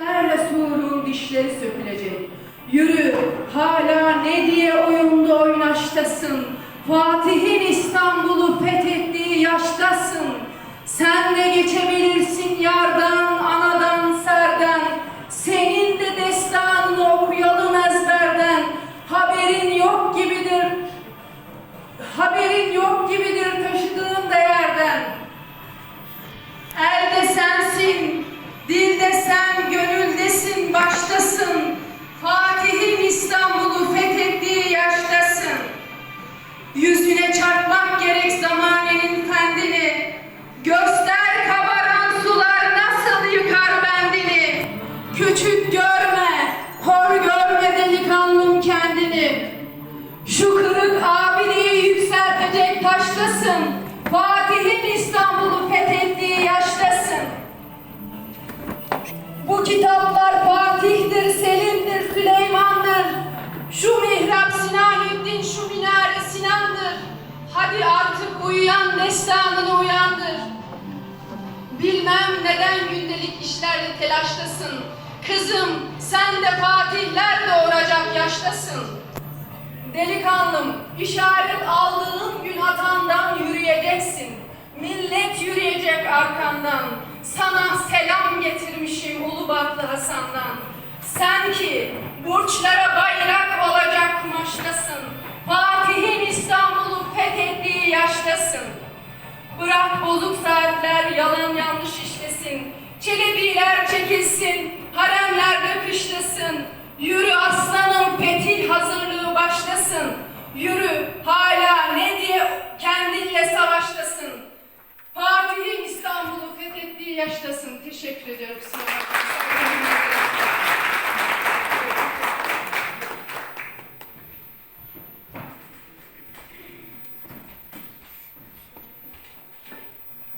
Nerede surun dişleri sökülecek. Yürü hala ne diye oyunda oynaştasın. Fatih'in İstanbul'u fethettiği yaştasın. Sen de geçebilirsin Yüzüne çarpmak gerek zamanenin fendini. Göster kabaran sular nasıl yıkar bendini. Küçük görme, hor görme delikanlım kendini. Şu kırık abideyi yükseltecek taştasın. Fatih'in İstanbul'u destanını uyandır. Bilmem neden gündelik işlerle telaştasın. Kızım sen de fatihler doğuracak yaştasın. Delikanlım, işaret aldığın gün atandan yürüyeceksin. Millet yürüyecek arkandan. Sana selam getirmişim Ulubatlı Hasan'dan. Sen ki burçlara bayrak olacak bozuk saatler yalan yanlış işlesin. Çelebiler çekilsin, haremlerde kışlasın. Yürü aslanım fetih hazırlığı başlasın. Yürü hala ne diye kendinle savaştasın. Fatih'in İstanbul'u fethettiği yaştasın. Teşekkür ediyorum.